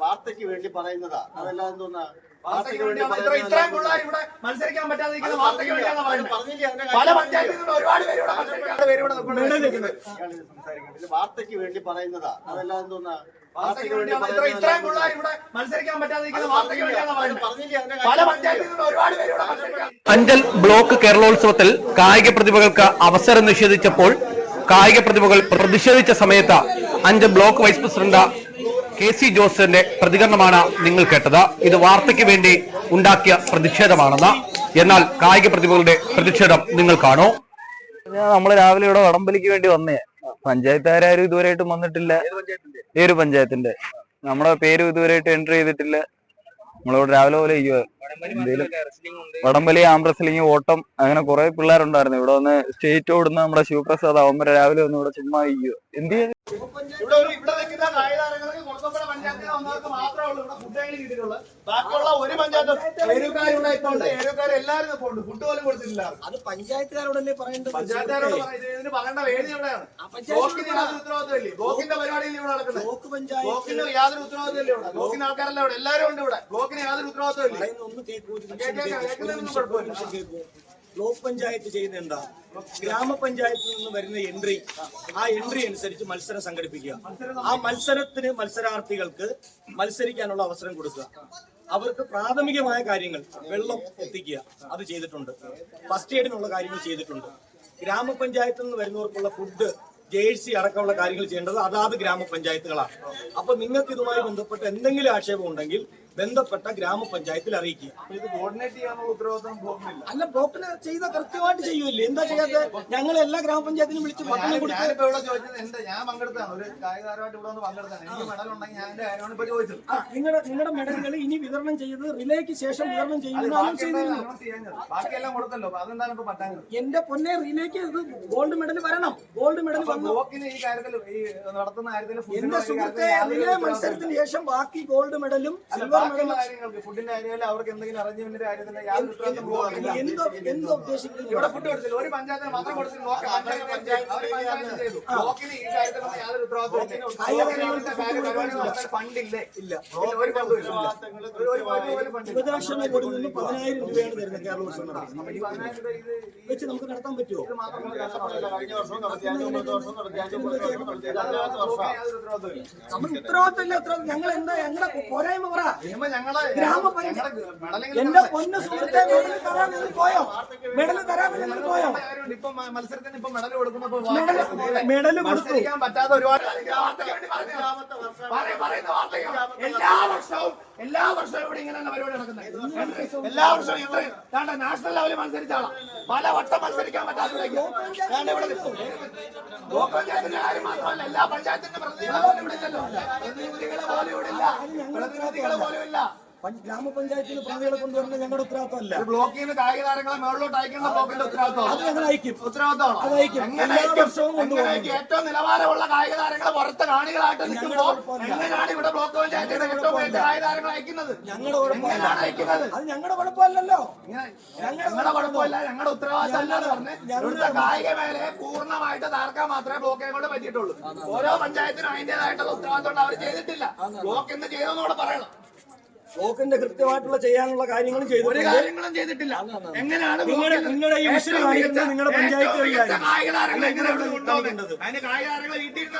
വാർത്തയ്ക്ക് വേണ്ടി പറയുന്നതാ. അതല്ലാതെ ഇവിടെ മത്സരിക്കാൻ വാർത്തയ്ക്ക് വേണ്ടി പറയുന്നതാ. അതല്ലാതെ എന്തോന്നാ വാർത്തയ്ക്ക് വേണ്ടി വന്ന ഇത്രയും പിള്ളേർ മത്സരിക്കാൻ ഇവിടെ മത്സരിക്കാൻ. അഞ്ചൽ ബ്ലോക്ക് കേരളോത്സവത്തിൽ കായിക പ്രതിഭകൾക്ക് അവസരം നിഷേധിച്ചപ്പോൾ കായിക പ്രതിഭകൾ പ്രതിഷേധിച്ച സമയത്ത് Anchal block vice president K C ജോസഫിന്റെ പ്രതികരണമാണ് നിങ്ങൾ കേട്ടത്. ഇത് വാർത്തയ്ക്ക് വേണ്ടി ഉണ്ടാക്കിയ പ്രതിഷേധമാണെന്ന്. എന്നാൽ കായിക പ്രതിഭകളുടെ പ്രതിഷേധം നിങ്ങൾ കാണോ? നമ്മൾ രാവിലെ ഇവിടെ വടംവലിക്ക് വേണ്ടി വന്നേ. പഞ്ചായത്തുകാരും ഇതുവരെയായിട്ടും വന്നിട്ടില്ല. ഈ ഒരു പഞ്ചായത്തിന്റെ നമ്മുടെ പേരും ഇതുവരെയായിട്ട് എൻട്രി ചെയ്തിട്ടില്ല. നമ്മളിവിടെ രാവിലെ പോലെ ഇരിക്കുവാ. വടംവലി ആം റെസ്ലിംഗ് ഓട്ടം അങ്ങനെ കുറെ പിള്ളേരുണ്ടായിരുന്നു. ഇവിടെ വന്ന് സ്റ്റേറ്റ് ഓടുന്ന നമ്മുടെ ശിവപ്രസാദ് അവൻ രാവിലെ വന്ന് ഇവിടെ ചുമ്മാ ഇരിക്കുക എന്ത് ചെയ്യാൻ ഇവിടെ ഒരു ഇവിടെ നിൽക്കുന്ന കായികതാരങ്ങൾക്ക് കൊടുക്കപ്പെട്ട പഞ്ചായത്തിലെ ഒന്നാർക്ക് മാത്രമേ ഉള്ളൂ ഇവിടെ ഫുഡ് ബാക്കിയുള്ള ഒരു പഞ്ചായത്തും ഏരുക്കാരുടെ ഇപ്പൊ ഉണ്ട് ഏരുക്കാർ എല്ലാവരും ഇപ്പൊ ഉണ്ട്. ഫുഡ് പോലും കൊടുത്തിട്ടില്ല. അത് പഞ്ചായത്തുകാരോടല്ലേ പറയേണ്ടത്? പഞ്ചായത്തുകാരോട് പറയുന്നത് ഇതിന് പറയേണ്ട വേദി എവിടെയാണ് ബ്ലോക്കിന് യാതൊരു ഉത്തരവാദിത്തമില്ലേ പരിപാടിയിൽ ഇവിടെ നടക്കുന്നത്. ബ്ലോക്ക് പഞ്ചായത്ത് ബ്ലോക്കിന് യാതൊരു ഉത്തരവാദിത്തമില്ല ഇവിടെ? ബ്ലോക്കിന് ആൾക്കാരല്ല ഇവിടെ. എല്ലാവരും ഉണ്ട് ഇവിടെ. ഗോക്കിന് യാതൊരു ഉത്തരവാദിത്തമില്ല ഒന്ന് കേൾക്കൂ ഒരു നിമിഷം കേൾക്കാം, കേൾക്കൂ. കേൾക്കുന്നതിനൊന്നും ഒരു നിമിഷം കേൾക്കൂ. ബ്ലോക്ക് പഞ്ചായത്ത് ചെയ്യുന്ന എന്താ? ഗ്രാമപഞ്ചായത്തിൽ നിന്ന് വരുന്ന എൻട്രി ആ എൻട്രി അനുസരിച്ച് മത്സരം സംഘടിപ്പിക്കുക. ആ മത്സരത്തിന് മത്സരാർത്ഥികൾക്ക് മത്സരിക്കാനുള്ള അവസരം കൊടുക്കുക. അവർക്ക് പ്രാഥമികമായ കാര്യങ്ങൾ വെള്ളം എത്തിക്കുക. അത് ചെയ്തിട്ടുണ്ട്. ഫസ്റ്റ് എയ്ഡിനുള്ള കാര്യങ്ങൾ ചെയ്തിട്ടുണ്ട്. ഗ്രാമപഞ്ചായത്തിൽ നിന്ന് വരുന്നവർക്കുള്ള ഫുഡ് ജേഴ്സി അടക്കമുള്ള കാര്യങ്ങൾ ചെയ്യേണ്ടത് അതാത് ഗ്രാമപഞ്ചായത്തുകളാണ്. അപ്പൊ നിങ്ങൾക്ക് ഇതുമായി ബന്ധപ്പെട്ട് എന്തെങ്കിലും ആക്ഷേപം ഉണ്ടെങ്കിൽ ബന്ധപ്പെട്ട ഗ്രാമപഞ്ചായത്തിൽ അറിയിക്കുക. അല്ല ബ്ലോക്കിന് ചെയ്ത കൃത്യമായിട്ട് ചെയ്യൂല്ലേ എന്താ ചെയ്യാത്ത ഞങ്ങൾ എല്ലാ ഗ്രാമപഞ്ചായത്തിനും വിളിച്ച് പട്ടണം ആ. നിങ്ങളുടെ നിങ്ങളുടെ മെഡലുകൾ ഇനി വിതരണം ചെയ്തത് റിലേക്ക് ശേഷം വിതരണം ബാക്കി ചെയ്തിരുന്നു എന്റെ പൊന്നെ റിലേക്ക് ഇത് ഗോൾഡ് മെഡൽ വരണം. ഗോൾഡ് മെഡൽ വന്നു. ബ്ലോക്കിന് ഈ കാര്യത്തിൽ നടത്തുന്ന കാര്യത്തിൽ എന്റെ സുഹൃത്തെ റിലേ മത്സരത്തിന് ശേഷം ബാക്കി ഗോൾഡ് മെഡലും സിൽവർ ഫുഡിന്റെ അവർക്ക് എന്തെങ്കിലും അറേഞ്ച്മെന്റ് കാര്യത്തിൽ യാതൊരു ഉത്തരവാദിത്തം ബ്ലോക്കിനില്ല എന്തോ എന്തോ ഉദ്ദേശിക്കുന്നത് ഇവിടെ ഫുഡ് കൊടുത്തില്ല. ഒരു പഞ്ചായത്തിന് മാത്രം കൊടുത്തില്ല. ബ്ലോക്കിന് ഈ കാര്യത്തിലൊന്നും യാതൊരു ഫണ്ടില്ലേ ഇല്ല. ഒരു നിന്ന് പതിനായിരം രൂപയാണ് തരുന്നത് കേരളോത്സവം വെച്ച് നമുക്ക് നടത്താൻ പറ്റുമോ? നമ്മൾ ഉത്തരവാദിത്തമില്ല ഉത്തരവാദിത്തം ഞങ്ങൾ എന്താ ഞങ്ങളുടെ പോരായ്മ പറ. ഗ്രാമപഞ്ചായത്ത്. എന്റെ പൊന്ന സുഹൃത്തെ മെഡൽ തരാൻ നിങ്ങൾ പോയോ? മെഡൽ തരാൻ നിങ്ങൾ പോയോ? മത്സരത്തിന് ഇപ്പൊ മെഡൽ കൊടുക്കുന്നപ്പോ മെഡൽ കൊടുത്തു. പറ്റാത്ത ഒരുപാട് എല്ലാ വർഷവും എല്ലാ വർഷവും ഇവിടെ ഇങ്ങനെ തന്നെ പരിപാടി നടക്കുന്നത് എല്ലാ വർഷവും ഇവിടെ ദാണ്ട നാഷണൽ ലെവലിൽ മത്സരിച്ചാളാ പല വട്ടം മത്സരിക്കാൻ പറ്റാത്തവരേക്ക് ഇവിടെ നിൽക്കും. ബ്ലോക്ക് പഞ്ചായത്തിന്റെ കാര്യം മാത്രമല്ല എല്ലാ പഞ്ചായത്തിന്റെ പ്രതിനിധികളെ പോലും ഇവിടെ ഇല്ലല്ലോ. പ്രതിനിധികളെ പോലും ഇവിടെ ഇല്ല. പ്രതിനിധികളെ പോലും പഞ്ച- ഗ്രാമപഞ്ചായത്തിൽ പ്രതികളെ കൊണ്ടുവരുന്ന ഞങ്ങളുടെ ഉത്തരവാദിത്തമല്ല. ബ്ലോക്ക് ചെയ്യുന്ന നിന്ന് കായിക താരങ്ങളെ മേളിലോട്ട് അയക്കുന്ന ബ്ലോക്കിന്റെ അത് ഉത്തരവാദിത്തമാണ്. ഞങ്ങൾ അയക്കും. ഉത്തരവാദിത്തമാണോ. അത് അയക്കും. എല്ലാ അയക്കും? വർഷവും കൊണ്ടുപോകും. എങ്ങനെ ഏറ്റവും നിലവാരമുള്ള കായിക താരങ്ങളെ പുറത്ത് കാണികളായിട്ട് നിൽക്കുമ്പോൾ. എങ്ങനെയാണ് ഇവിടെ ബ്ലോക്ക് പഞ്ചായത്തിന്റെ ഏറ്റവും മികച്ച കായിക താരങ്ങൾ അയക്കുന്നത്? ഞങ്ങളുടെ എങ്ങനെയാണ് അയക്കുന്നത്? അത് ഞങ്ങളുടെ കുഴപ്പമല്ലല്ലോ ഞങ്ങളുടെ കുഴപ്പമില്ല ഞങ്ങളുടെ ഉത്തരവാദിത്തമല്ല എന്ന് പറഞ്ഞ് ഇവിടുത്തെ കായിക മേഖലയെ പൂർണമായിട്ട് താർക്കാൻ മാത്രമേ ബ്ലോക്കിനെ കൊണ്ട് പറ്റിയിട്ടുള്ളൂ. ഓരോ പഞ്ചായത്തിനും അതിന്റേതായിട്ടുള്ള ഉത്തരവാദിത്തം അവർ ചെയ്തിട്ടില്ല. ബ്ലോക്ക് എന്ത് ചെയ്തെന്ന് കൂടെ പറയണം. ബ്ലോക്കിന്റെ കൃത്യമായിട്ടുള്ള ചെയ്യാനുള്ള കാര്യങ്ങളും ഒരു ചെയ്തു കാര്യങ്ങളും ചെയ്തിട്ടില്ല എങ്ങനെയാണ് നിങ്ങളുടെ നിങ്ങളുടെ ഈ കാണിക്കുന്നത്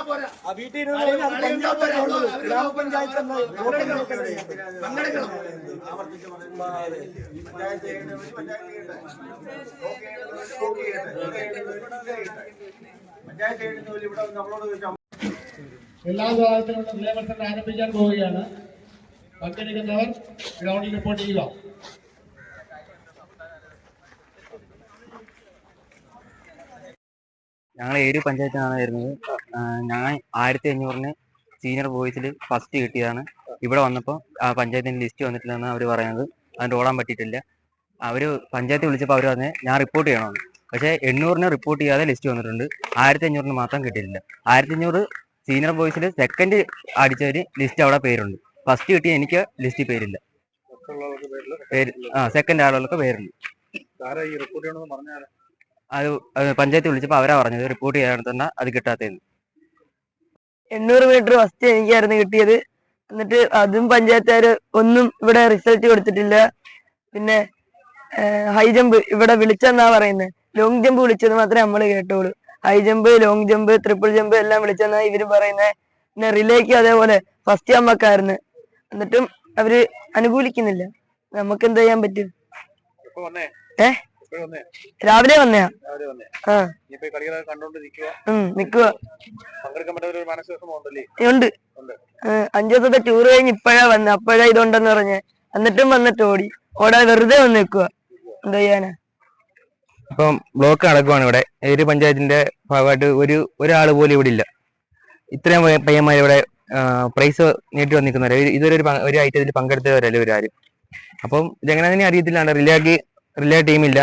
പോരാ ആ വീട്ടിൽ ഗ്രാമപഞ്ചായത്ത് പഞ്ചായത്ത് പങ്കെടുക്കണം എല്ലാ വിഭാഗത്തിലുള്ള നിയമസഭ ആരംഭിക്കാൻ പോവുകയാണ് പങ്കെടുക്കുന്നവർ ഗ്രൗണ്ടിൽ റിപ്പോർട്ട് ചെയ്യുക. ഞങ്ങൾ ഏരു പഞ്ചായത്താണ് വരുന്നത്. ഞാൻ ആയിരത്തി അഞ്ഞൂറിന് സീനിയർ ബോയ്സിൽ ഫസ്റ്റ് കിട്ടിയതാണ്. ഇവിടെ വന്നപ്പോൾ ആ പഞ്ചായത്തിന്റെ ലിസ്റ്റ് വന്നിട്ടില്ലെന്ന് അവർ പറയുന്നത്. അതിന് ഓടാൻ പറ്റിയിട്ടില്ല. അവർ പഞ്ചായത്ത് വിളിച്ചപ്പോൾ അവർ പറഞ്ഞ് ഞാൻ റിപ്പോർട്ട് ചെയ്യണമെന്ന് പക്ഷേ എണ്ണൂറിന് റിപ്പോർട്ട് ചെയ്യാതെ ലിസ്റ്റ് വന്നിട്ടുണ്ട്. ആയിരത്തി അഞ്ഞൂറിന് മാത്രം കിട്ടിയിട്ടില്ല. ആയിരത്തി അഞ്ഞൂറ് സീനിയർ ബോയ്സിൽ സെക്കൻഡ് അടിച്ചവർ ലിസ്റ്റ് അവിടെ പേരുണ്ട്. ഫസ്റ്റ് കിട്ടിയ എനിക്ക് ലിസ്റ്റിൽ പേരില്ല. പേര് ആ സെക്കൻഡ് ആളുകൾക്ക് പേരുണ്ട് അത് പഞ്ചായത്ത് വിളിച്ചപ്പോൾ അവരാ പറഞ്ഞത്. റിപ്പോർട്ട് ചെയ്യാൻ തന്നെ അത് കിട്ടാത്തതെന്ന്. എണ്ണൂറ് മീറ്റർ ഫസ്റ്റ് എനിക്കായിരുന്നു കിട്ടിയത്. എന്നിട്ട് അതും പഞ്ചായത്തുകാര് ഒന്നും ഇവിടെ റിസൾട്ട് കൊടുത്തിട്ടില്ല. പിന്നെ ഹൈ ജമ്പ് ഇവിടെ വിളിച്ചെന്നാ പറയുന്നത് ലോങ് ജമ്പ് വിളിച്ചത് മാത്രമേ നമ്മൾ കേട്ടോളൂ. High jump long jump triple jump എല്ലാം വിളിച്ചെന്നാ ഇവർ പറയുന്നത് പിന്നെ റിലേക്ക് അതേപോലെ ഫസ്റ്റ് നമ്മക്കായിരുന്നു എന്നിട്ടും അവർ അനുകൂലിക്കുന്നില്ല. നമുക്ക് എന്താ ചെയ്യാൻ പറ്റും? ഏ? രാവിലെ വന്നയാ? ആ. നിക്കുക ഒരു മാനസിക ഉണ്ടല്ലേ? ഉണ്ട്. അഞ്ചു ദിവസത്തെ ടൂർ കഴിഞ്ഞ് ഇപ്പഴാ വന്ന. അപ്പഴാ ഇതുണ്ടെന്ന് പറഞ്ഞ. എന്നിട്ടും വന്നിട്ട് ഓടി. ഓടാതെ വെറുതെ വന്ന് നിക്കുക എന്താ ചെയ്യാനാ? ഇപ്പം ബ്ലോക്ക് അടക്കുവാണ് ഇവിടെ. ഏത് പഞ്ചായത്തിന്റെ ഭാഗമായിട്ട് ഒരു ഒരാൾ പോലും ഇവിടെ ഇല്ല. ഇത്രയും പയ്യ- പയ്യന്മാർ ഇവിടെ പ്രൈസ് നേടി വന്നിരിക്കുന്നവരെ. ഇതുവരെ ഒരു ഒരു ഐറ്റത്തിൽ പങ്കെടുത്തവരല്ല ഇവരാരും? അപ്പം ഇതെങ്ങനെ തന്നെ അറിയത്തില്ലാണ്ട് റിലേക്ക് റിലേ ടീമില്ല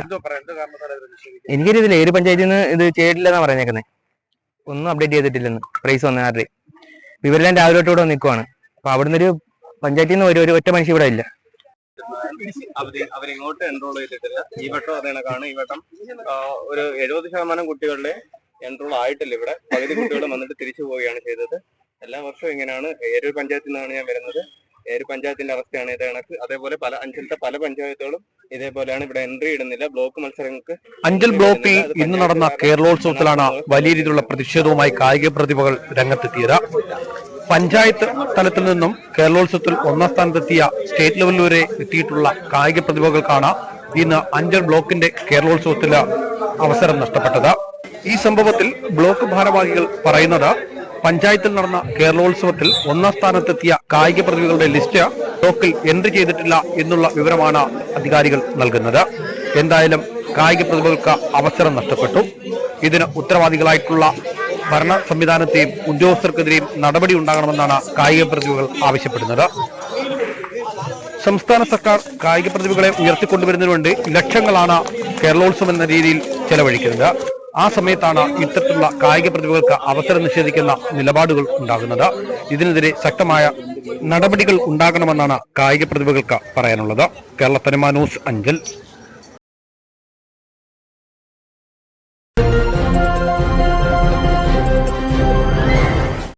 എനിക്കറിയത്തില്ല ഏത് പഞ്ചായത്തിൽ നിന്ന് ഇത് ചെയ്തിട്ടില്ലെന്നാ പറഞ്ഞേക്കുന്നത് ഒന്നും അപ്ഡേറ്റ് ചെയ്തിട്ടില്ലെന്ന്. പ്രൈസ് വന്ന ആരുടെ? ഇവരെല്ലാം രാവിലെ തൊട്ട് ഇവിടെ നിൽക്കുവാണ് അപ്പൊ അവിടുന്ന് ഒരു പഞ്ചായത്തിൽ നിന്ന് ഒരു ഒറ്റ മനുഷ്യ ഇവിടെ ഇല്ല. അവരിങ്ങോട്ട് എൻറോൾ ചെയ്തിട്ടില്ല. ഈ വട്ടം ഈ വട്ടം ഒരു എഴുപത് ശതമാനം കുട്ടികളുടെ എൻറോൾ ആയിട്ടില്ല ഇവിടെ. പകുതി കുട്ടികൾ വന്നിട്ട് തിരിച്ചു പോവുകയാണ് ചെയ്തത്. എല്ലാ വർഷവും ഇങ്ങനെയാണ്. ഏരൂർ പഞ്ചായത്തിൽ നിന്നാണ് ഞാൻ വരുന്നത്. ഏരൂർ പഞ്ചായത്തിന്റെ അവസ്ഥയാണ് ഇത് കണക്ക്. അതേപോലെ പല അഞ്ചലത്തെ പല പഞ്ചായത്തുകളും ഇതേപോലെയാണ് ഇവിടെ എൻട്രി ഇടുന്നില്ല. ബ്ലോക്ക് മത്സരങ്ങൾക്ക് അഞ്ചൽ ബ്ലോക്കിൽ ഇന്ന് നടന്ന കേരളോത്സവത്തിലാണ് വലിയ രീതിയിലുള്ള പ്രതിഷേധവുമായി കായിക പ്രതിഭകൾ രംഗത്തെത്തിയത്. പഞ്ചായത്ത് തലത്തിൽ നിന്നും കേരളോത്സവത്തിൽ ഒന്നാം സ്ഥാനത്തെത്തിയ സ്റ്റേറ്റ് ലെവൽ വരെ എത്തിയിട്ടുള്ള കായിക പ്രതിഭകൾക്കാണ് ഇന്ന് അഞ്ചൽ ബ്ലോക്കിന്റെ കേരളോത്സവത്തിൽ അവസരം നഷ്ടപ്പെട്ടത്. ഈ സംഭവത്തിൽ ബ്ലോക്ക് ഭാരവാഹികൾ പറയുന്നത് പഞ്ചായത്തിൽ നടന്ന കേരളോത്സവത്തിൽ ഒന്നാം സ്ഥാനത്തെത്തിയ കായിക പ്രതിഭകളുടെ ലിസ്റ്റ് ബ്ലോക്കിൽ എൻട്രി ചെയ്തിട്ടില്ല എന്നുള്ള വിവരമാണ് അധികാരികൾ നൽകുന്നത്. എന്തായാലും കായിക പ്രതിഭകൾക്ക് അവസരം നഷ്ടപ്പെട്ടു. ഇതിന് ഉത്തരവാദികളായിട്ടുള്ള ഭരണ സംവിധാനത്തെയും ഉദ്യോഗസ്ഥർക്കെതിരെയും നടപടി ഉണ്ടാകണമെന്നാണ് കായിക പ്രതിഭകൾ ആവശ്യപ്പെടുന്നത്. സംസ്ഥാന സർക്കാർ കായിക പ്രതിഭകളെ ഉയർത്തിക്കൊണ്ടുവരുന്നതിന് വേണ്ടി ലക്ഷങ്ങളാണ് കേരളോത്സവം എന്ന രീതിയിൽ ചെലവഴിക്കുന്നത്. ആ സമയത്താണ് ഇത്തരത്തിലുള്ള കായിക പ്രതിഭകൾക്ക് അവസരം നിഷേധിക്കുന്ന നിലപാടുകൾ ഉണ്ടാകുന്നത്. ഇതിനെതിരെ ശക്തമായ നടപടികൾ ഉണ്ടാകണമെന്നാണ് കായിക പ്രതിഭകൾക്ക് പറയാനുള്ളത്. കേരള തനിമ ന്യൂസ് അഞ്ചൽ.